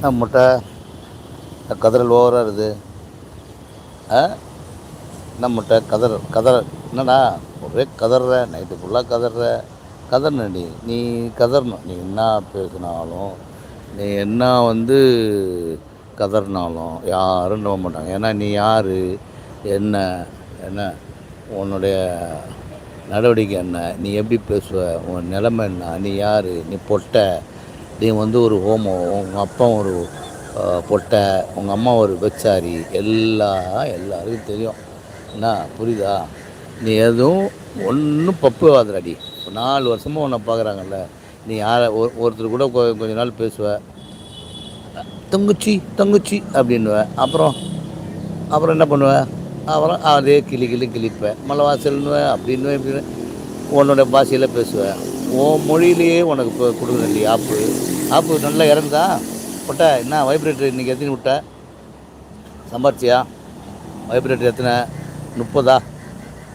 என்ன முட்டை கதறல் ஓவராக இருக்குது. ஆ? என்ன முட்டை? கதற கதற என்னடா? ஒரே கதற நைட்டு ஃபுல்லாக கதற கதறனடி நீ கதறணும். நீ என்ன பேசினாலும் நீ என்ன வந்து கதறினாலும் யாரும் நம்ப மாட்டாங்க. ஏன்னா நீ யார்? என்ன? என்ன? உன்னுடைய நடவடிக்கை என்ன? நீ எப்படி பேசுவ? உன் நிலைமை என்ன? நீ யார்? நீ பொட்டை. நீ வந்து ஒரு ஹோமம் உங்கள் அப்பா ஒரு பொட்டை உங்கள் அம்மா ஒரு வெச்சாரி எல்லாம் எல்லாருக்கும் தெரியும். என்ன புரியுதா? நீ எதுவும் ஒன்றும் பப்பு வாதுடாடி இப்போ நாலு வருஷமாக உன்னை பார்க்குறாங்கல்ல நீ யாரை ஒரு ஒருத்தர் கூட கொ- கொஞ்ச நாள் பேசுவ. தங்குச்சி தங்குச்சி அப்படின்னுவ. அப்புறம் அப்புறம் என்ன பண்ணுவ? அப்புறம் அதே கிளி கிளி கிளிப்பேன் மலை வாசல்னுவேன் அப்படின்னு இப்படின்னு. உன்னோட பாஷையில் பேசுவேன் உன் மொழியிலேயே உனக்கு இப்போ கொடுக்குறேன் இல்லையா ஆப்பு. ஆப்பு நல்லா இறங்குதா? விட்ட என்ன வைப்ரேட்டர் இன்றைக்கி எத்தனை விட்ட சம்பாரிச்சியா? வைப்ரேட்டர் எத்தனை? முப்பதா?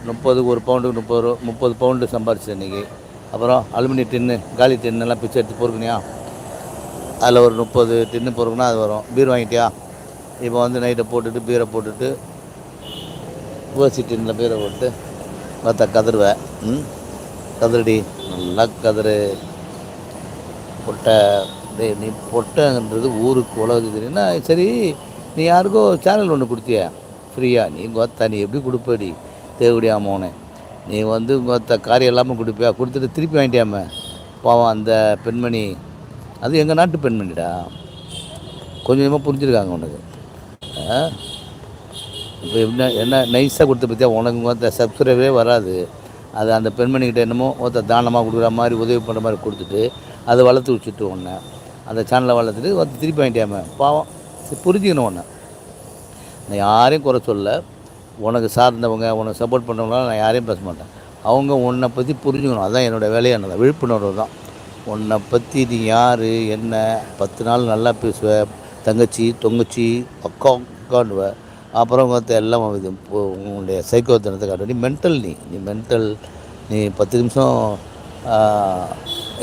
முப்பதுக்கு ஒரு பவுண்டுக்கு முப்பது ரூபா முப்பது பவுண்டு சம்பாரிச்சேன் இன்றைக்கி அப்புறம் அலுமினிய டின்னு காலி டின்னுலாம் பிச்சை எடுத்து பொறுக்கணியா அதில் ஒரு முப்பது டின்னு பொறுக்குனா அது வரும். பீர் வாங்கிட்டியா? இப்போ வந்து நைட்டை போட்டுட்டு பீரை போட்டுட்டு ஓசி டின்னில் பீரை போட்டு பார்த்தா கதறுவேன் ம்? கதிரடி நல்லா கதறு பொட்டை நீ பொட்டைன்றது ஊருக்கு உலகத்துக்கு தெரியும்னா சரி நீ யாருக்கோ சேனல் ஒன்று கொடுத்திய? ஃப்ரீயாக நீ கோத்தா நீ எப்படி கொடுப்படி? தேவடியா மோனே. நீ வந்து கோத்த காரியம் இல்லாமல் கொடுப்பியா? கொடுத்துட்டு திருப்பி வாங்கிட்டியாம? பாவம் அந்த பெண்மணி. அது எங்கள் நாட்டு பெண்மணிடா. கொஞ்சம் கொஞ்சமாக புரிஞ்சுருக்காங்க உனக்கு. ஆ? இப்போ என்ன என்ன நைஸாக கொடுத்த பற்றியா உனக்கு வந்து சப்ஸ்கிரைபரே வராது. அது அந்த பெண்மணிக்கிட்ட என்னமோ ஒருத்த தானமாக கொடுக்குற மாதிரி உதவி பண்ணுற மாதிரி கொடுத்துட்டு அதை வளர்த்து வச்சுட்டு உன்னை அந்த சேனலை வளர்த்துட்டு ஒருத்த திருப்பி வாங்கிட்டியாம பாவம். புரிஞ்சுக்கணும் உன்னை. நான் யாரையும் குறை சொல்ல உனக்கு சார்ந்தவங்க உனக்கு சப்போர்ட் பண்ணுறவங்களாம் நான் யாரையும் பேச மாட்டேன். அவங்க உன்னை பற்றி புரிஞ்சுக்கணும். அதான் என்னோடய வேலையை விழிப்புணர்வு தான். உன்னை பற்றி நீ யார் என்ன பத்து நாள் நல்லா பேசுவ தங்கச்சி தொங்கச்சி அக்கா அக்காண்டுவ அப்புறம் பார்த்து எல்லாம் இது உங்களுடைய சைக்கோ தினத்தை காட்டு நீ மென்டல் நீ. நீ மென்டல் நீ பத்து நிமிஷம்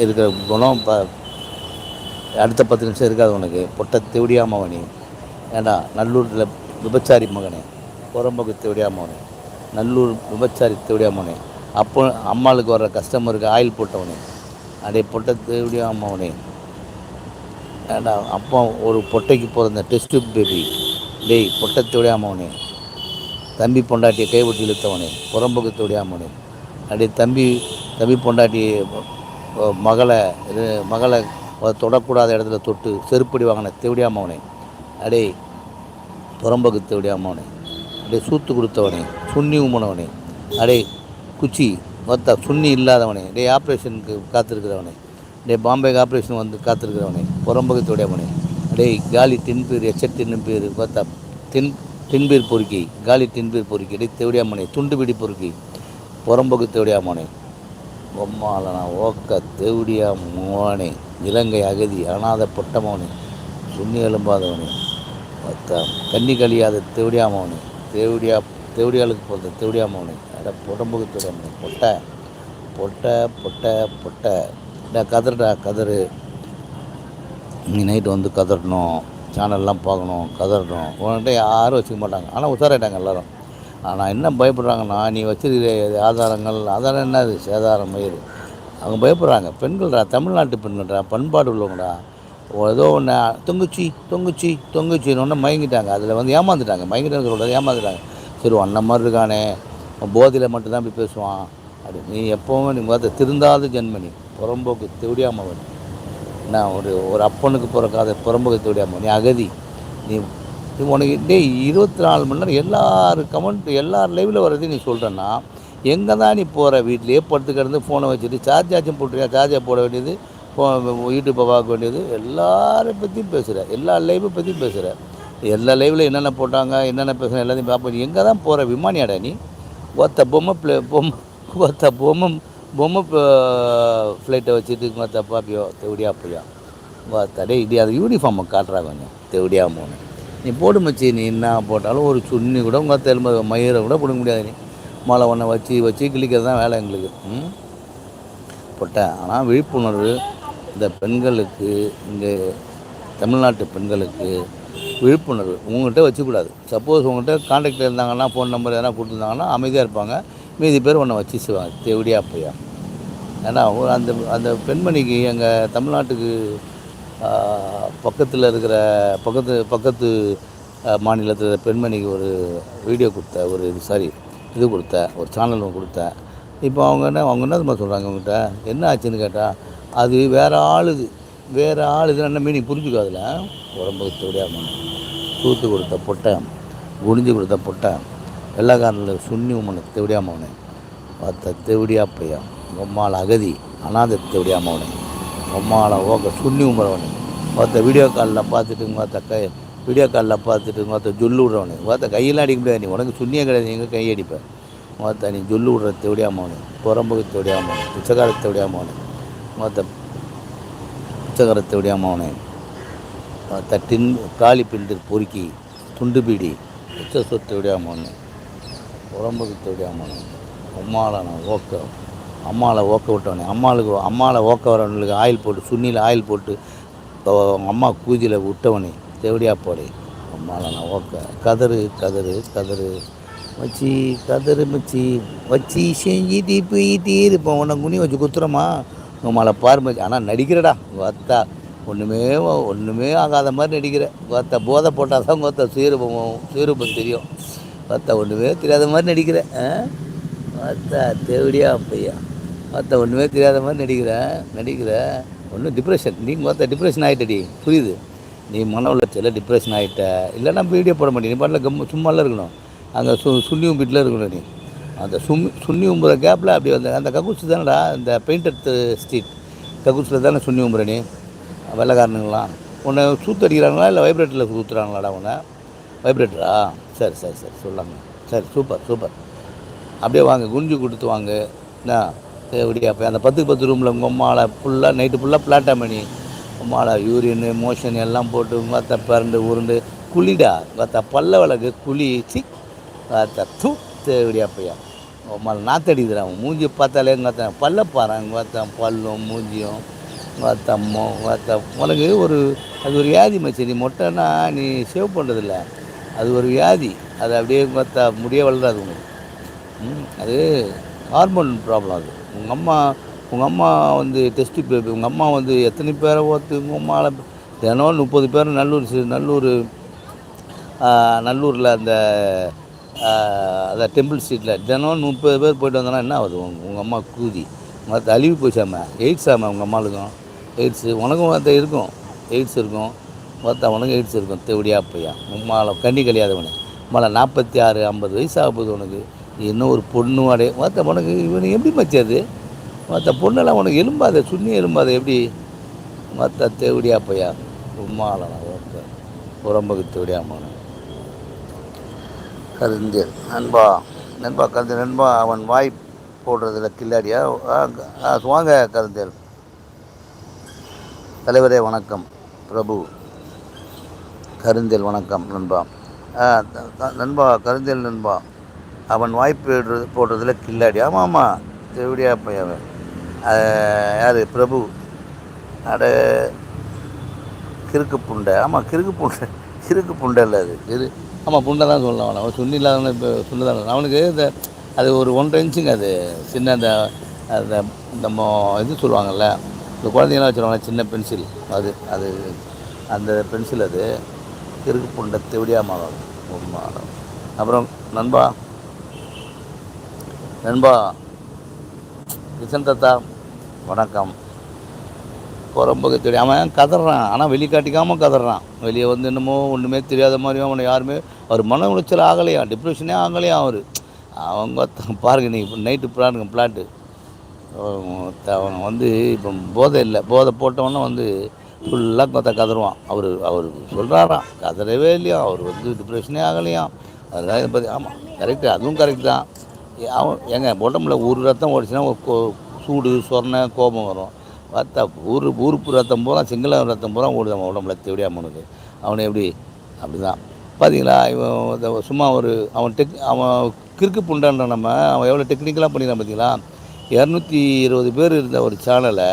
இருக்கிற குணம் ப அடுத்த பத்து நிமிஷம் இருக்காது உனக்கு. பொட்டை தேவடியா மகனே ஏண்டா நல்லூரில் விபச்சாரி மகனே. புறம்போக்கு தேவடியா மகனே நல்லூர் விபச்சாரி தேவடியா மகனே அப்போ அம்மாளுக்கு வர்ற கஸ்டமருக்கு ஆயில் போட்டவனே. அடே பொட்டை தேவடியா மகனே ஏண்டா அப்போ ஒரு பொட்டைக்கு பிறந்த டெஸ்ட் பேபி. டேய் பொட்டை தேவடியா தம்பி பொண்டாட்டியை கைவிட்டு இழுத்தவனே. புறம்போக்கு தேவடியா மகனே அடே தம்பி தம்பி பொண்டாட்டி மகளை இது மகளை தொடக்கூடாத இடத்துல தொட்டு செருப்படி வாங்கின தேவடியாமவனே அடே புறம்பக்கு தேவடியாமவனே அடே சூத்து கொடுத்தவனே. சுண்ணி உம்மனவனே அடே குச்சி ஒத்த சுண்ணி இல்லாதவனே. டே ஆப்ரேஷனுக்கு காத்திருக்கிறவனே. டே பாம்பேக்கு ஆப்ரேஷன் வந்து காத்திருக்கிறவனே. புறம்பக்கு அம்மனே டேய் காலி தின்பீர் எச்ச தின்பீர் பார்த்தா தின் தின்பீர் பொறுக்கி காலி தின்பீர் பொறுக்கி டே தேவடியாமனை துண்டு பிடி பொறுக்கி புறம்புக்கு தேவடியாமனை பொம்மாலனா ஓக்க தேவடியா மோனே இலங்கை அகதி அனாத பொட்டமோனே சுண்ணி எலும்பாதவனே பார்த்தா கண்ணி கழியாத தேவடியாமவனே தேவடியா தேவடியாளுக்கு பிறந்த தேவடியாமவனே அட உடம்புக்கு தேவடியாமனே பொட்டை பொட்டை பொட்டை பொட்டை டா கதறுடா கதறு. நீ நைட்டு வந்து கதறணும். சேனல்லாம் பார்க்கணும் கதறணும். உன்கிட்ட யாரும் வச்சுக்க மாட்டாங்க. ஆனால் உசாராயிட்டாங்க எல்லோரும். ஆனால் என்ன பயப்படுறாங்கன்னா நீ வச்சிருக்கிற ஆதாரங்கள் ஆதாரம் என்னது? சேதாரம் மயிர் அவங்க பயப்படுறாங்க. பெண்கள்டா தமிழ்நாட்டு பெண்கள்டா பண்பாடு உள்ளவங்கடா. ஏதோ ஒன்று தொங்குச்சி தொங்குச்சி தொங்குச்சின்னு ஒன்று மயங்கிட்டாங்க. அதில் வந்து ஏமாந்துட்டாங்க. மயங்கிட்டாங்க சொல்கிறது ஏமாந்துட்டாங்க. சரி அண்ணன் மாதிரி இருக்கானே. போதையில் மட்டும்தான் இப்படி பேசுவான். அப்படி நீ எப்போவுமே நீ பார்த்து திருந்தாத ஜென்மனி புறம்போக்கு தெவிடியாமவன் என்ன ஒரு ஒரு அப்பனுக்கு பிறக்காத புறம்பகத்தை விடாம நீ அகதி. நீ நீ உனக்கு டேய் இருபத்தி நாலு மணி நேரம் எல்லார் கமெண்ட் எல்லார் லைவில் வர்றதையும் நீ சொல்கிறேன்னா எங்கே தான் நீ போகிற வீட்லேயே படுத்து கிடந்து ஃபோனை வச்சுட்டு சார்ஜ் ஆச்சும் போட்டுருக்கியா? சார்ஜை போட வேண்டியது யூடியூப்பை பார்க்க வேண்டியது எல்லாரை பற்றியும் பேசுகிற எல்லா லைவை பற்றியும் பேசுகிற எல்லா லைவில் என்னென்ன போட்டாங்க என்னென்ன பேசுகிறேன் எல்லாத்தையும் பார்ப்போம். எங்கே தான் போகிற விமானியாடா நீ? ஒத்த பொம்மை பிளே பொம்மை ஒத்த பொம்மை பொம்மை ஃப்ளைட்டை வச்சுட்டு ஒத்த பாப்பியோ தேவடியா போயா தடே இடி அது யூனிஃபார்மை காட்டுறாங்க கொஞ்சம் தேவடியா போன நீ போடு மச்சி நீ என்ன போட்டாலும் ஒரு சுண்ணி கூட உங்கள் தெலும்பு மயிரை கூட பிடுங்க முடியாது நீ. மழை ஒன்றை வச்சு வச்சு கிழிக்கிறது தான் வேலை எங்களுக்கு. ம்? போட்டேன் ஆனால் விழிப்புணர்வு இந்த பெண்களுக்கு இங்கே தமிழ்நாட்டு பெண்களுக்கு விழிப்புணர்வு. உங்கள்கிட்ட வச்சுக்கூடாது. சப்போஸ் உங்கள்கிட்ட காண்டாக்டில் இருந்தாங்கன்னா ஃபோன் நம்பர் எதனா கொடுத்துருந்தாங்கன்னா அமைதியாக இருப்பாங்க. மீதி பேர் உன்னை வச்சு செய்வாங்க தேவடியா பையா. ஏன்னா அந்த அந்த பெண்மணிக்கு எங்கள் தமிழ்நாட்டுக்கு பக்கத்தில் இருக்கிற பக்கத்து பக்கத்து மாநிலத்தில் பெண்மணிக்கு ஒரு வீடியோ கொடுத்த ஒரு இது சாரி இது கொடுத்த ஒரு சேனல் ஒன்று கொடுத்தேன் இப்போ அவங்க என்ன அவங்க என்ன தெரியுமா சொல்கிறாங்க அவங்ககிட்ட என்ன ஆச்சுன்னு கேட்டால் அது வேறு ஆளுது வேறு ஆள் இது என்ன மீனிங் அதில்? உடம்புக்கு தேவையாக தூத்து கொடுத்த பொட்டை குனிஞ்சு கொடுத்த பொட்டை. வெள்ளக்காரனில் சுண்ணி உமனை தேவடியா மகனே பார்த்த தேவடியா பையன் பொம்மாள் அகதி அனாதை தேவடியா மகனே பொம்மாளை ஓக்க சுண்ணி உமரவனே. பார்த்த வீடியோ காலில் பார்த்துட்டு பார்த்த கை வீடியோ காலில் பார்த்துட்டு பார்த்த ஜொல்லு விடுறவனே. பார்த்த கையெல்லாம் அடிக்க முடியாது நீ உனக்கு சுண்ணியே கிடையாது எங்கே கை அடிப்பேன் பார்த்த நீ ஜொல்லு விடுற தேவடியா மகனே புறம்புக்கு தேவடியா மகனே பிச்சைக்கார தேவடியா மகனே பார்த்த பிச்சைக்கார தேவடியா மகனே பார்த்த டின் காலி பிண்டு பொறுக்கி துண்டு பீடி பிச்சை சொத்து விடியாமன்னு உடம்புக்கு தேவையாமனு அம்மாவை நான் ஓக்க அம்மாவை ஓக்க விட்டவனே. அம்மாளுக்கு அம்மாவை ஓக்க வரவனுக்கு ஆயில் போட்டு சுண்ணியில் ஆயில் போட்டு அம்மா கூதியில் விட்டவனே தேவடியா போடே அம்மாவை நான் ஓக்க. கதறு கதறு கதறு. வச்சி கதறு மச்சி. வச்சி செஞ்சிட்டு போயிட்டே இருப்போம் உன்னை குனி வச்சு குத்துறோமா? உங்களை பாரு மச்சி. ஆனால் நடிக்கிறடா வத்தா. ஒன்றுமே ஒன்றுமே ஆகாத மாதிரி நடிக்கிற. வத்த போதை போட்டால் தான் கொத்த சீரூபம் சீரூபம் தெரியும். வத்த ஒன்றுமே தெரியாத மாதிரி நடிக்கிற ஆ? தேவடியா அப்பையா? வத்த ஒன்றுமே தெரியாத மாதிரி நடிக்கிற நடிக்கிற ஒன்றும் டிப்ரெஷன் நீ மொத்த டிப்ரெஷன் ஆகிட்டடி புரியுது? நீ மன உளைச்சல டிப்ரெஷன் ஆகிட்ட இல்லைன்னா வீடியோ போட மாட்டேன். நீ பாட்டில் கம் சும்மாலாம் இருக்கணும். அங்கே சு சுண்ணி வீட்டில் இருக்கணும் நீ. அந்த சும் சுண்ணி உம்புற கேப்பில் அப்படி வந்து அந்த கக்கூஸ் தானடா இந்த பெயிண்டர் ஸ்ட்ரீட் கக்கூஸில் தானே சுண்ணி உம்புற நீ? வெள்ளைக்காரனுங்களாம். உன்னை சூத்து அடிக்கிறாங்களா இல்லை வைப்ரேட்டரில் சூத்துறாங்களாடா உன்னை? வைப்ரேட்டரா? சரி சரி சரி சொல்லாங்க சரி சூப்பர் சூப்பர். அப்படியே வாங்க குஞ்சு கொடுத்து வாங்க. என்ன? எப்படியா போய் அந்த பத்துக்கு பத்து ரூமில் உங்கள் ஃபுல்லாக நைட்டு ஃபுல்லாக பிளாட்டா பண்ணி உம் மாலை யூரியனு மோஷன் எல்லாம் போட்டு மற்ற பிறண்டு உருண்டு குழிடா மற்ற பல்ல வழக்கு குழி சி. மற்ற தூ தேவடியா பையா. அம்மாவை நாத்தடிக்கிறான் அவன் மூஞ்சி பார்த்தாலே எங்கே பல்ல பாரு பார்த்தேன் பல்லும் மூஞ்சியும் வாத்தம்மோ வாத்த உனக்கு ஒரு அது ஒரு வியாதி மச்சி நீ மொட்டைன்னா நீ சேவ் பண்ணுறதில்ல அது ஒரு வியாதி. அது அப்படியே பார்த்தா முடிய வளராது உங்களுக்கு. அது ஹார்மோன் ப்ராப்ளம் அது. உங்கள் அம்மா உங்கள் அம்மா வந்து டெஸ்ட்டு பேபி உங்கள் அம்மா வந்து எத்தனை பேரை ஓத்து உங்கள் அம்மாவில் தினம் முப்பது பேர் நல்லூர் நல்லூர் நல்லூரில் அந்த அந்த டெம்பிள் ஸ்ட்ரீட்டில் தினம் முப்பது பேர் போயிட்டு வந்தோன்னா என்ன ஆகுது? உங்கள் அம்மா கூதி. மற்ற அழிவு போச்சாம எய்ட்ஸ் ஆமாம் உங்கள் அம்மாளுக்கும். எய்ட்ஸு உனக்கும் மற்ற இருக்கும். எய்ட்ஸ் இருக்கும். பார்த்தவனுக்கு உனக்கும் எய்ட்ஸ் இருக்கும். தேவடியா பையா உம்மால கண்ணி கழியாதவனு மலை நாற்பத்தி ஆறு ஐம்பது வயசு ஆக போகுது உனக்கு இன்னும் ஒரு பொண்ணு அடைய மற்ற உனக்கு இவனுக்கு எப்படி மச்சாது மற்ற பொண்ணெல்லாம் உனக்கு எலும்பாத சுண்ணி எலும்பாத எப்படி? மற்ற தேவடியா பையா உம்மால ஓகே உடம்புக்கு தேவடியா மகன் கருந்தியல். நண்பா நண்பா கருந்தேல் நண்பா அவன் வாய் போடுறதுல கில்லாடியா? வாங்க கருந்தியல். தலைவரே வணக்கம். பிரபு. கருந்தில் வணக்கம் நண்பா. நண்பா கருந்தேல் நண்பா. அவன் வாய்ப்பு போடுறதுல கில்லாடி. ஆமாம் ஆமாம் திருவிடியா பையன் யார்? பிரபு. அட கிறுக்கு புண்டை. ஆமாம் கிறுக்கு புண்டை. கிறுக்கு புண்டை இல்லை அது. கிறு ஆமாம் புண்டை தான் சொல்லலாம் அவன். அவன் சுண்ணி இல்லாதவன இப்போ சுண்ணி தான் அவனுக்கு இந்த அது ஒரு ஒன்றரை இன்ச்சுங்க அது. சின்ன அந்த அந்த நம்ம இது சொல்லுவாங்கள்ல இந்த குழந்தைங்களாம் வச்சுருவாங்க சின்ன பென்சில். அது அது அந்த பென்சில் அது. கிறுக்கு புண்டை தெவடியா மாதம் மாதம் அப்புறம் நண்பா நண்பா கிஷன் தத்தா வணக்கம். புறம்புக்கு தெரியும் அவன் கதறான் ஆனால் வெளிக்காட்டிக்காமல் கதறான். வெளியே வந்து என்னமோ ஒன்றுமே தெரியாத மாதிரியும் அவனை யாருமே அவர் மன உளைச்சல் ஆகலையா டிப்ரெஷனே ஆகலையா அவர். அவங்க பாருங்க நீ நைட்டு பிளானுங்க பிளாட்டு அவன் வந்து இப்போ போதை இல்லை போதை போட்டவொன்னே வந்து ஃபுல்லாக கொத்த கதறுவான். அவர் அவர் சொல்கிறாராம் கதறவே இல்லையா? அவர் வந்து டிப்ரெஷனே ஆகலையாம் அதெல்லாம் இதை பற்றி ஆமாம் கரெக்டு அதுவும் கரெக்ட் தான். அவன் எங்க உடம்புல ஒரு ரத்தம் ஓடிச்சுன்னா கோ- சூடு சொர்ண கோபம் வரும். பார்த்தா ஊர் ஊருப்பு ரத்தம் பூரா சிங்கள ரத்தம் பூரா ஓடுது அவன் உடம்புல தேவையாக அவனுக்கு அவனை எப்படி? அப்படி தான் பார்த்தீங்களா இவன் சும்மா ஒரு அவன் டெக் அவன் கிறுக்கு புண்டான்ற நம்ம. அவன் எவ்வளோ டெக்னிக்கலாக பண்ணிக்கிறான் பார்த்தீங்களா இரநூத்தி இருபது பேர் இருந்த ஒரு சேனலை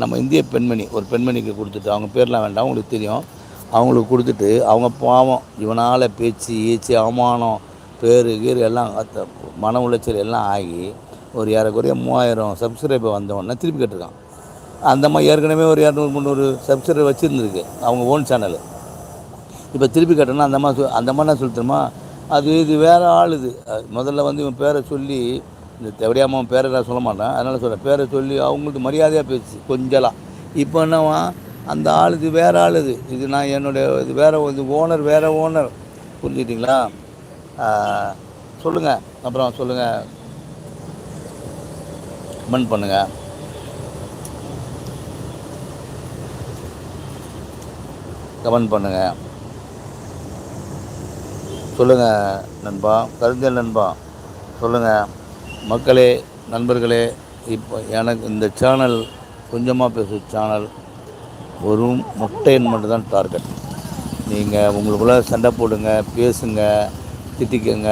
நம்ம இந்திய பெண்மணி ஒரு பெண்மணிக்கு கொடுத்துட்டு அவங்க பேர்லாம் வேண்டாம் அவங்களுக்கு தெரியும். அவங்களுக்கு கொடுத்துட்டு அவங்க பாவம் இவனால் பேச்சு ஈச்சு அவமானம் பேர் கீர் எல்லாம் மன உளைச்சல் எல்லாம் ஆகி ஒரு ஏறக்குறைய மூவாயிரம் சப்ஸ்கிரைபர் வந்தவொடனே திருப்பி கேட்டிருக்கான். அந்த மாதிரி ஏற்கனவே ஒரு இரநூறு முந்நூறு சப்ஸ்கிரைபர் வச்சுருந்துருக்கு அவங்க ஓன் சேனலு இப்போ திருப்பி கேட்டோன்னா அந்த மாதிரி சொல் அந்த மாதிரி என்ன சொல்லிட்டுமா அது இது வேறு ஆள் இது. அது முதல்ல வந்து இவன் பேரை சொல்லி இந்த தெவடியாமன் பேரை நான் சொல்ல மாட்டேன். அதனால் சொல்கிறேன் பேரை சொல்லி அவங்களுக்கு மரியாதையாக பேசி கொஞ்சலாம் இப்போ என்னவா அந்த ஆள் இது வேறு ஆள் இது. இது நான் என்னுடைய இது வேறு இது ஓனர் வேறு ஓனர். புரிஞ்சுக்கிட்டீங்களா? சொல்லுங்கள் அப்புறம் சொல்லுங்கள் கமெண்ட் பண்ணுங்கள் கமெண்ட் பண்ணுங்கள் சொல்லுங்கள் நண்பா. கருஞ்சல் நண்பா. சொல்லுங்கள் மக்களே நண்பர்களே இப்போ எனக்கு இந்த சேனல் கொஞ்சமாக பேசு சேனல் ஒரு முட்டையின் மட்டும்தான் டார்கெட் நீங்கள் உங்களுக்குள்ளே சண்டை போடுங்க பேசுங்க திட்டிக்கங்க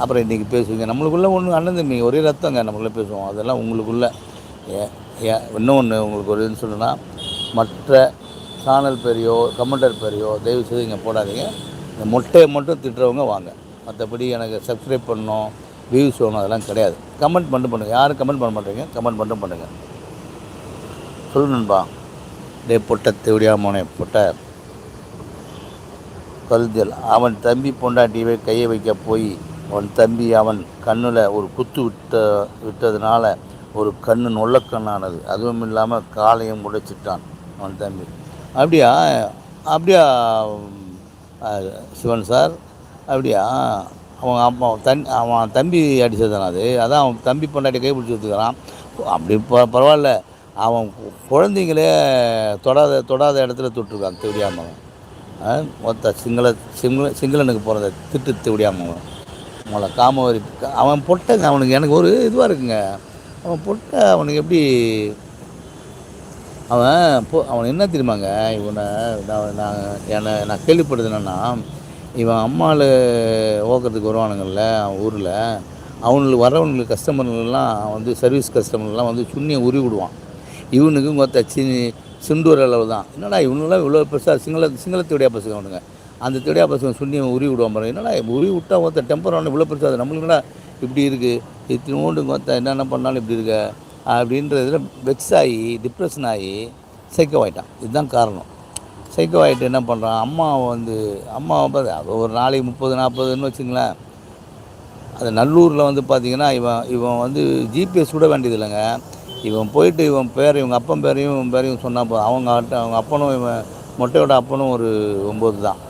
அப்புறம் இன்றைக்கி பேசுவீங்க. நம்மளுக்குள்ளே ஒன்று அண்ணன் தம்பி ஒரே ரத்தங்க நம்மளுக்குள்ளே பேசுவோம். அதெல்லாம் உங்களுக்குள்ளே. ஏ ஏ இன்னொன்று உங்களுக்கு ஒரு இதுன்னு சொல்லணும்னா மற்ற சேனல் பேரையோ கமெண்டர் பேரையோ தயவு செய்து இங்கே போடாதீங்க. இந்த மொட்டையை மட்டும் திட்டுறவங்க வாங்க. மற்றபடி எனக்கு சப்ஸ்கிரைப் பண்ணணும். வியூஸ் வேணும் அதெல்லாம் கிடையாது. கமெண்ட் மட்டும் பண்ணுங்கள் யாரும் கமெண்ட் பண்ண மாட்டீங்க. கமெண்ட் மட்டும் பண்ணுங்கள் சொல்லு நண்பா. டே பொட்ட தேவடியாமோனே பொட்ட. கருதல் அவன் தம்பி பொண்டாட்டியவே கையை வைக்க போய் அவன் தம்பி அவன் கண்ணில் ஒரு குத்து விட்ட விட்டதுனால ஒரு கண்ணு நொல்லக்கண்ணானது அதுவும் இல்லாமல் காலையும் உடைச்சிட்டான் அவன் தம்பி. அப்படியா? அப்படியா சிவன் சார்? அப்படியா? அவன் அப்பா தன் அவன் தம்பி அடித்ததான அது. அதான் அவன் தம்பி பொண்டாட்டி கை பிடிச்சி வச்சுக்கிறான். அப்படி ப பரவாயில்ல. அவன் குழந்தைங்களே தொடாத தொடாத இடத்துல தொட்டிருக்கான் தெரியாமல் மொத்த சிங்கள சிங்கள சிங்களனுக்கு போகிறத திட்டு தெரியாமல் அவங்கள காமவரி அவன் பொட்டங்க அவனுக்கு எனக்கு ஒரு இதுவாக இருக்குங்க. அவன் பொட்டை அவனுக்கு எப்படி அவன் போ அவன் என்ன தெரியுமாங்க இவனை நான் நான் என்னை நான் கேள்விப்பட்டது என்னென்னா இவன் அம்மாள் ஓக்கிறதுக்கு வருவானுங்கள்ல அவன் ஊரில். அவனுக்கு வரவனுங்களுக்கு கஸ்டமர்லாம் வந்து சர்வீஸ் கஸ்டமர்லாம் வந்து சுண்ணியை உருவி விடுவான். இவனுக்கு மொத்த சி சிண்டூர் அளவு தான் என்னடா இவனுலாம் இவ்வளோ பெருசாக சிங்கள சிங்கள சிங்களத்துடைய பசங்க அவனுங்க. அந்த துடையா பசங்க சுண்ணியை உருவி விடுவான் பாருங்க. என்னடா உருவி விட்டா மொத்த டெம்பர் ஒன்று இவ்வளோ பெருசாக அது இப்படி இருக்குது இத்தினோண்டு மொத்த என்னென்ன பண்ணாலும் இப்படி இருக்க? அப்படின்றதுல வெக்ஸ் ஆகி டிப்ரெஷன் ஆகி சைக்கோ ஆகிட்டான் இதுதான் காரணம். சைக்கோ ஆகிட்டு என்ன பண்ணுறான் அம்மாவை வந்து அம்மாவை பார்த்து ஒரு நாளைக்கு முப்பது நாற்பதுன்னு வச்சுங்களேன். அது நல்லூரில் வந்து பார்த்தீங்கன்னா இவன் இவன் வந்து ஜிபிஎஸ் விட வேண்டியது இல்லைங்க. இவன் போயிட்டு இவன் பேர் இவங்க அப்பன் பேரையும் இவன் பேரையும் சொன்னால் போதும் அவங்க அவங்க அப்பனும் இவன் மொட்டையோட அப்பனும் ஒரு ஒம்பது தான்.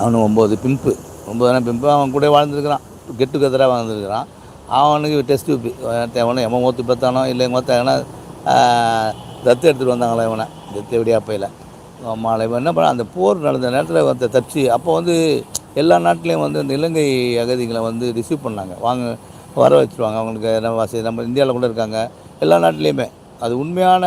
அவனும் ஒம்பது பிம்பு. ஒம்பதுனா பிம்பு? அவன் கூட வாழ்ந்துருக்கிறான். கெட்டு கதராக வாழ்ந்துருக்கிறான். அவனுக்கு டெஸ்ட் அவனை எவன் ஓத்து பார்த்தானோ இல்லை எங்கே பார்த்தாங்கன்னா தத்து எடுத்துகிட்டு வந்தாங்களே இவனை. தத்து எப்படியா போயில. மாலை. என்ன பண்ண அந்த போர் நடந்த நேரத்தில் வந்து தச்சு அப்போ வந்து எல்லா நாட்டிலையும் வந்து இந்த இலங்கை அகதிகளை வந்து ரிசீவ் பண்ணாங்க. வாங்க வர வச்சுருவாங்க. அவங்களுக்கு நம்ம வசதி நம்ம இந்தியாவில் கூட இருக்காங்க. எல்லா நாட்டிலையுமே. அது உண்மையான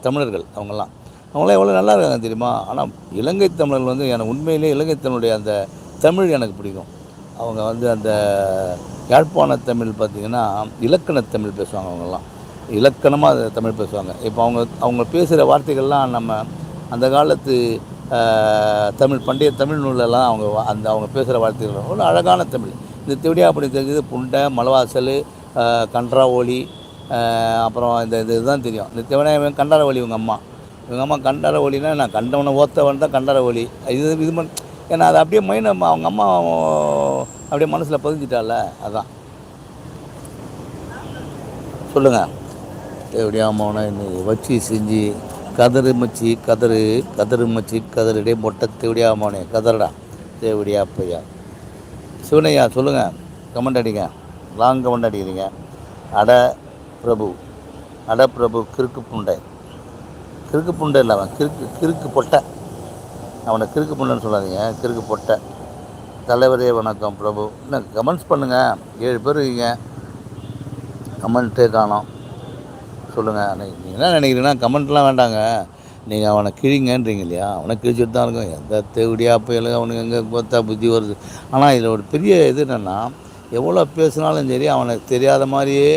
தமிழர்கள் அவங்கெல்லாம். அவங்களாம் எவ்வளோ நல்லா இருக்காங்க தெரியுமா? ஆனால் இலங்கை தமிழர்கள் வந்து எனக்கு உண்மையிலே இலங்கை தமிழுடைய அந்த தமிழ் எனக்கு பிடிக்கும். அவங்க வந்து அந்த யாழ்ப்பாண தமிழ் பார்த்திங்கன்னா இலக்கண தமிழ் பேசுவாங்க அவங்கெல்லாம். இலக்கணமாக தமிழ் பேசுவாங்க. இப்போ அவங்க அவங்க பேசுகிற வார்த்தைகள்லாம் நம்ம அந்த காலத்து தமிழ் பண்டைய தமிழ் நூலெல்லாம் அவங்க அந்த அவங்க பேசுகிற வார்த்தைகள் அவ்வளோ அழகான தமிழ். இந்த திவடியா அப்படி தெரிஞ்சது புண்டை மலவாசல் கன்றாவோலி அப்புறம் இந்த இது இதுதான் தெரியும். இந்த திவனையவன் கண்டார இவங்க அம்மா. இவங்க அம்மா கண்டாரவழினா நான் கண்டவனை ஓத்தவன் தான் கண்டார இது இது மண் ஏன்னா அது அப்படியே மைண்ட் அவங்க அம்மா அப்படியே மனசில் பதிஞ்சிட்டால அதான். சொல்லுங்கள் எப்படியா மௌன வச்சு செஞ்சு கதறு மச்சி கதறு கதறு மச்சி கதறுடே மொட்டை தேவடியா மௌனே கதறடா. தேவடியா அப்பையா. சிவனையா சொல்லுங்கள் கமெண்ட் அடிங்க. லாங் கமெண்ட் அடிக்கிறீங்க. அட பிரபு. அட பிரபு கிறுக்கு புண்டை. கிறுக்கு புண்டை இல்லை அவன். கிறுக்கு கிறுக்கு பொட்டை. அவனை கிறுக்கு புண்டைன்னு சொல்லாதீங்க. கிறுக்கு பொட்டை. தலைவரே வணக்கம் பிரபு. என்ன கமெண்ட்ஸ் பண்ணுங்கள் ஏழு பேர் இருக்கீங்க. கமெண்ட்டே காணும். சொல்லுங்கள் நீங்கள் என்ன நினைக்கிறீங்கன்னா கமெண்ட்லாம் வேண்டாங்க. நீங்கள் அவனை கிழிங்கன்றீங்க இல்லையா? அவனை கிழிச்சிட்டு தான் இருக்கும். எந்த தேவடியா புயல் அவனுக்கு எங்கே பார்த்தா புத்தி வருது. ஆனால் இதில் ஒரு பெரிய இது என்னென்னா எவ்வளோ பேசினாலும் சரி அவனுக்கு தெரியாத மாதிரியே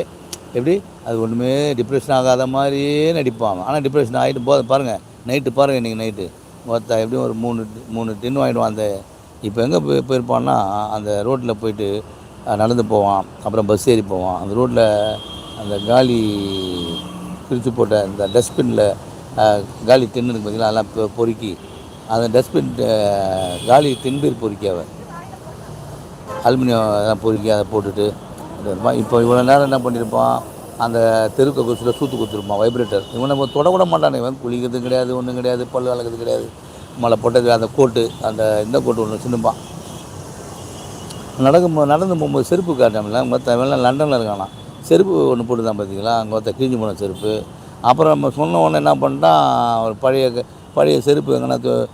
எப்படி? அது ஒன்றுமே டிப்ரெஷன் ஆகாத மாதிரியே நடிப்பான் ஆனால் டிப்ரெஷன் ஆகிட்டு போத பாருங்கள் நைட்டு பாருங்கள் இன்றைக்கி நைட்டு மொத்த எப்படியும் ஒரு மூணு மூணு டின் வாங்கிடுவான் அந்த இப்போ எங்கே போய் போயிருப்பான்னா அந்த ரோட்டில் போயிட்டு நடந்து போவான். அப்புறம் பஸ் ஏறி போவான். அந்த ரோட்டில் அந்த காலி பிரித்து போட்ட இந்த டஸ்ட்பினில் காலி தின்னு இருக்கு பார்த்தீங்களா அதெல்லாம் பொறுக்கி. அந்த டஸ்ட்பின் காலி தின்பீர் பொறுக்கி அவர் அலுமினியம் அதெல்லாம் பொறுக்கி அதை போட்டுட்டு இப்போ இவ்வளோ நேரம் என்ன பண்ணியிருப்பான்? அந்த தெருக்க கொசுல சூத்து கொடுத்துருப்பான் வைப்ரேட்டர். இவன் நம்ம தொட கூட மாட்டானே. இவன் குளிக்கிறது கிடையாது ஒன்றும் கிடையாது பல் வளர்க்குறது கிடையாது. மழை போட்டது அந்த கோட்டு அந்த இந்த கோட்டு ஒன்று சின்னப்பான். நடக்கும் நடந்து போகும்போது செருப்பு காட்டாமல் மொத்த இவெல்லாம் லண்டனில் இருக்கானான் செருப்பு ஒன்று போட்டு தான் பார்த்தீங்களா அங்கே ஒருத்தர் கிழிஞ்சு போன செருப்பு. அப்புறம் நம்ம சொன்ன உடனே என்ன பண்ணிட்டான்? ஒரு பழைய க- பழைய செருப்பு எங்கன்னா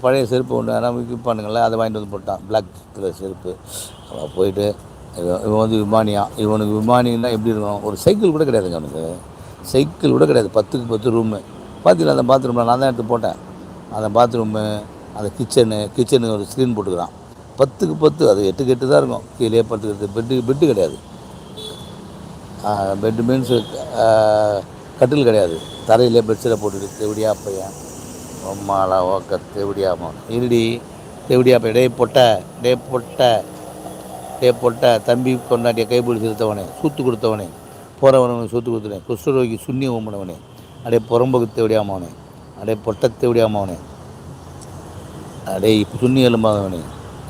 பழைய செருப்பு ஒன்று யாராவது விற்பானுங்கள அதை வாங்கிட்டு வந்து போட்டான். பிளாக் கலர் செருப்பு. அவன் போயிட்டு இவன் இவன் வந்து விமானியா? இவனுக்கு விமானின்னா எப்படி இருக்கும் ஒரு சைக்கிள் கூட கிடையாதுங்க அவனுக்கு. சைக்கிள் கூட கிடையாது. பத்துக்கு பத்து ரூமு பார்த்தீங்களா அந்த பாத்ரூமில் நான் தான் எடுத்து போட்டேன். அந்த பாத்ரூமு அந்த கிச்சனு கிச்சனுக்கு ஒரு ஸ்க்ரீன் போட்டுக்கிறான். பத்துக்கு பத்து அது எட்டுக்கு எட்டு தான் இருக்கும். கீழே பத்துக்கு பெட்டு பெட்டு கிடையாது. பெட்டு மீன்ஸ் கட்டில் கிடையாது. தரையிலே பெட்ஷீட்டை போட்டுட்டு தேவடியா பையன் உம்மாலா ஓக்க தெவிடியாமா இருடி தேவடியா பையன் டே பொட்டை டே பொட்டை டே பொட்டை தம்பி கொண்டாட்டிய கைப்பிடிச்சு எடுத்தவனே சூத்து கொடுத்தவனே போகிறவனுக்கு சூத்து கொடுத்தவனே குஷ்டரோகி சுண்ணி ஓம்பினவனே அடே புறம்புக்கு தேவடியாமவனே அடே பொட்டை தேவடியாமவனே அடே சுண்ணி எலும்பாதவனே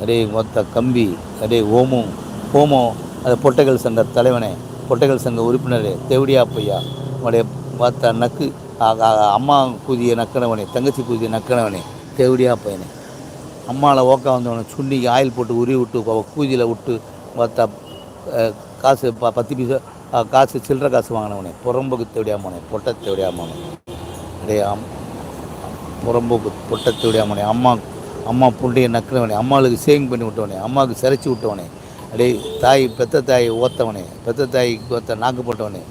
அடே மொத்த கம்பி அடே ஓமும் ஹோமம் அது பொட்டைகள் சங்க தலைவனே கொட்டைகள் சங்க உறுப்பினரே தேவடியா பையா உடைய பார்த்த நக்கு அம்மா கூதிய நக்கணவனே தங்கச்சி கூதிய நக்கணவனே தேவடியா பையனே அம்மாவில் ஓக்கா வந்தவனை சுண்டிக்கு ஆயில் போட்டு உருவி விட்டு கூதியில் விட்டு பார்த்தா காசு ப பத்து பீசா காசு சில்லற காசு வாங்கினவனே புறம்புக்கு தேவடியாமனே பொட்டை தேவடியாமனே அப்படியே அம் புறம்போக்கு தேவடியாமனே அம்மா அம்மா புண்டையை நக்கினவனே அம்மாளுக்கு சேவிங் பண்ணி விட்டவனே அம்மாவுக்கு சிரைச்சி விட்டவனே அடே தாய் பெத்த தாய் ஓத்தவனே பெத்த தாய்க்கு ஓத்த நாக்கு போட்டவனே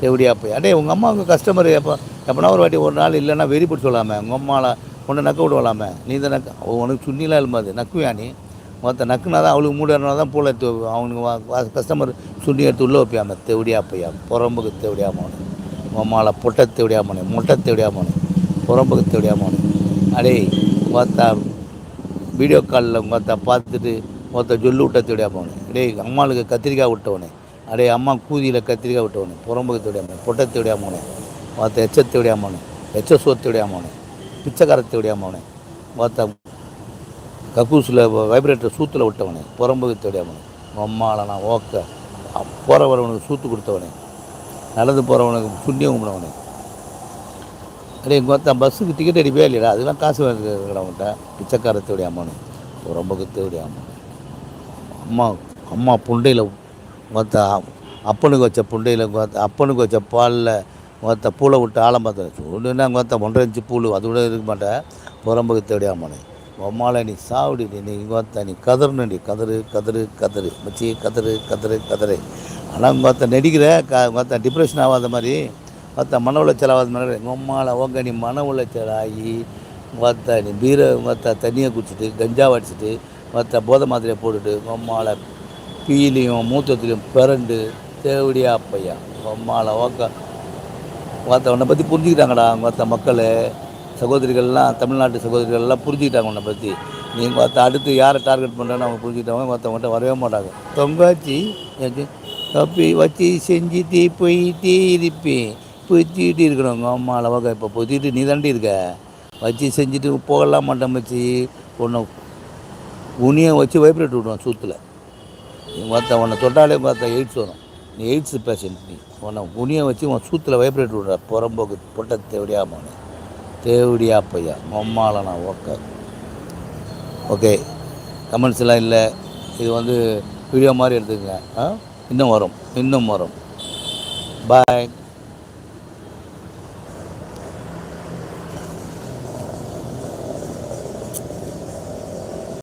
தேவடியா போய். அடே உங்கள் அம்மாவுக்கு கஸ்டமர் எப்போ எப்போனா ஒரு வாட்டி ஒரு நாள் இல்லைன்னா வெறி பிடிச்சி விடலாமே. உங்கள் அம்மாவில் ஒன்று நக்க விடுவலாமே நீ தான் நக்க உனக்கு சுண்ணிலாம் இல்லாது நக்குவியா நீ? மொத்த நக்குனா தான் அவளுக்கு மூடனா தான் பூலை எடுத்து வைப்பா. அவனுக்கு கஸ்டமர் சுண்ணி எடுத்து உள்ளே வைப்பியாம தேவடியா பையா புறம்புக்கு தேவடியாமோனே உம்மால பொட்டை முட்டை தேவடியா தேவடியாமோனே புறம்புக்கு தேவடியாமோனே அடே பார்த்தா வீடியோ காலில் பார்த்தா பார்த்துட்டு ஒருத்த ஜொல்லு விட்ட தேடியா போனேன் அம்மாளுக்கு கத்திரிக்காய் விட்டவனே அடே அம்மா கூதியில் கத்திரிக்காய் விட்டவனே புறம்புக்கு தேடியா போனேன் பொட்டை தேடியா போனேன் மொத்த எச்ச தேடியா போனேன் எச்ச சோத்து தேடியா போனேன் பிச்சைக்கார தேடியா போனேன் மொத்த வைப்ரேட்டர் சூத்தில் விட்டவனே புறம்புக்கு தேடியா போனேன் அம்மாவில் ஓக்க. போகிறவனுக்கு சூத்து கொடுத்தவனே. நடந்து போகிறவனுக்கு சுண்ணியம் கும்பிடவனே. அடே இங்கே பார்த்தா பஸ்ஸுக்கு டிக்கெட் அடிப்பே இல்லையா அதெல்லாம் காசு வாங்கிக்கிறவங்கள்ட்ட பிச்சைக்காரத்தோடைய அம்மானு ரொம்ப கத்தோடைய அம்மா அம்மா புண்டையில் மொத்த அப்பனுக்கு வச்ச புண்டையில் பார்த்த அப்பனுக்கு வச்ச பாலில் மொத்த பூலை விட்டு ஆழம் பார்த்தேன் சொல்லுன்னா மொத்த ஒன்றரை இன்ச்சு பூள் அது கூட இருக்க மாட்டேன் புறம்புக்கு தேடிய அம்மானே அம்மாவில் நீ சாவடி நீ மொத்த நீ கதறுனடி கதறு கதறு கதறு. மச்சி கதறு கதறு கதறு. ஆனால் மொத்த நடிக்கிற க டிப்ரெஷன் ஆகாத மாதிரி மற்ற மன உளைச்சல் ஆகாத மாதிரி எங்கள் ஓங்க நீ மன உளைச்சல் ஆகி மற்ற நீ பீரை மற்ற தண்ணியை குடிச்சிட்டு கஞ்சா அடிச்சிட்டு மற்ற போதை மாத்திரையை போட்டுட்டு உங்கள் பீலியும் மூத்தத்துலையும் பிறண்டு தேவடியா அப்பையா? உங்கள் ஓக்க. மற்ற உன்னை பற்றி புரிஞ்சுக்கிட்டாங்கடா. மற்ற மக்கள் சகோதரிகள்லாம் தமிழ்நாட்டு சகோதரிகள்லாம் புரிஞ்சுக்கிட்டாங்க உன்னை பற்றி நீ மற்ற அடுத்து யாரை டார்கெட் பண்ணுறேன்னு அவங்க புரிஞ்சுக்கிட்டாங்க. மற்றவங்கள்ட்ட வரவே மாட்டாங்க. தொங்காச்சி தப்பி வச்சு செஞ்சு தீ போய் இருப்பேன் பொத்திட்டு இருக்கிறவங்க அம்மா அளவாக இப்போ பொத்திட்டு நீ தாண்டி இருக்க. வச்சு செஞ்சுட்டு போகலாம் மாட்டேன் வச்சு. ஒன்று உனியை வச்சு வைப்ரேட் விடுவான் சூத்தில். நீ மற்ற உன்னை தொட்டாலே மற்ற எய்ட்ஸ் வரும். நீ எய்ட்ஸ் பேஷண்ட் நீ. உன்னை உனியை வச்சு உன் சூத்தில் வைப்ரேட் விடுற. புறம்போக்கு பொட்ட தேவடியாமானே தேவடியா பையா மம்மால நான் ஓக்க. ஓகே. கமெண்ட்ஸ் எல்லாம் இல்லை. இது வந்து வீடியோ மாதிரி எடுத்துக்கங்க. ஆ? இன்னும் வரும். இன்னும் வரும். பாய்